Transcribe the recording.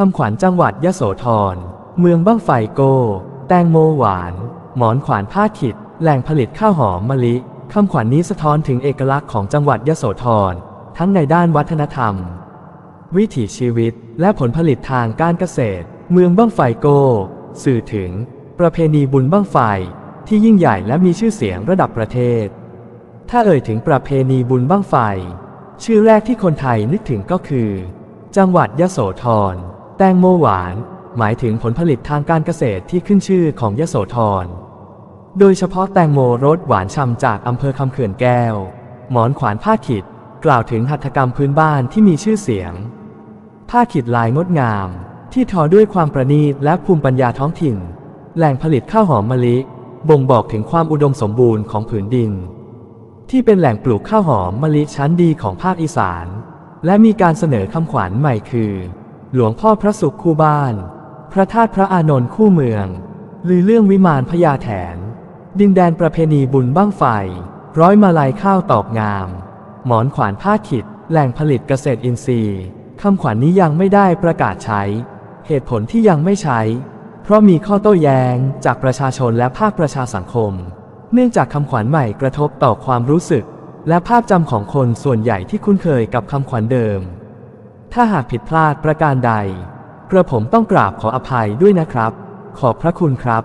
คำขวัญจังหวัดยโสธร เมืองบ้างไฟโก แตงโมหวาน หมอนขวานผ้าขิด แหล่งผลิตข้าวหอมมะลิ คำขวัญนี้สะท้อนถึงเอกลักษณ์ของจังหวัดยโสธร ทั้งในด้านวัฒนธรรม วิถีชีวิต และผลผลิตทางการเกษตร เมืองบ้างไฟโก สื่อถึง ประเพณีบุญบ้างไฟ ที่ยิ่งใหญ่และมีชื่อเสียงระดับประเทศ ถ้าเอ่ยถึงประเพณีบุญบ้างไฟ ชื่อแรกที่คนไทยนึกถึงก็คือ จังหวัดยโสธร แตงโมหวาน หมายถึงผลผลิตทางการเกษตรที่ขึ้นชื่อของยโสธร โดยเฉพาะแตงโมรสหวานฉ่ำจากอำเภอคำเขื่อนแก้ว หมอนขวานผ้าขิด กล่าวถึงหัตถกรรมพื้นบ้านที่มีชื่อเสียง ผ้าขิดลายงดงาม ที่ทอด้วยความประณีตและภูมิปัญญาท้องถิ่น แหล่งผลิตข้าวหอมมะลิบ่งบอกถึงความอุดมสมบูรณ์ของผืนดิน ที่เป็นแหล่งปลูกข้าวหอมมะลิชั้นดีของภาคอีสาน และมีการเสนอคำขวัญใหม่คือ หลวงพ่อพระสุขคู่บ้าน พระธาตุพระอานนท์คู่เมืองลือเรื่องวิมานพญาแถน ดินแดนประเพณีบุญบ้างไฟ ร้อยมาลัยข้าวตอกงาม หมอนขวานผ้าขิด แหล่งผลิตเกษตรอินทรีย์คำขวัญนนี้ยังไม่ได้ประกาศใช้ เหตุผลที่ยังไม่ใช้ เพราะมีข้อโต้แย้งจากประชาชนและภาคประชาสังคม เนื่องจากคำขวัญใหม่กระทบต่อความรู้สึก และภาพจำของคนส่วนใหญ่ที่คุ้นเคยกับคำขวัญเดิม ถ้าหากผิดพลาดประการใด กระผมต้องกราบขออภัยด้วยนะครับ ขอบพระคุณครับ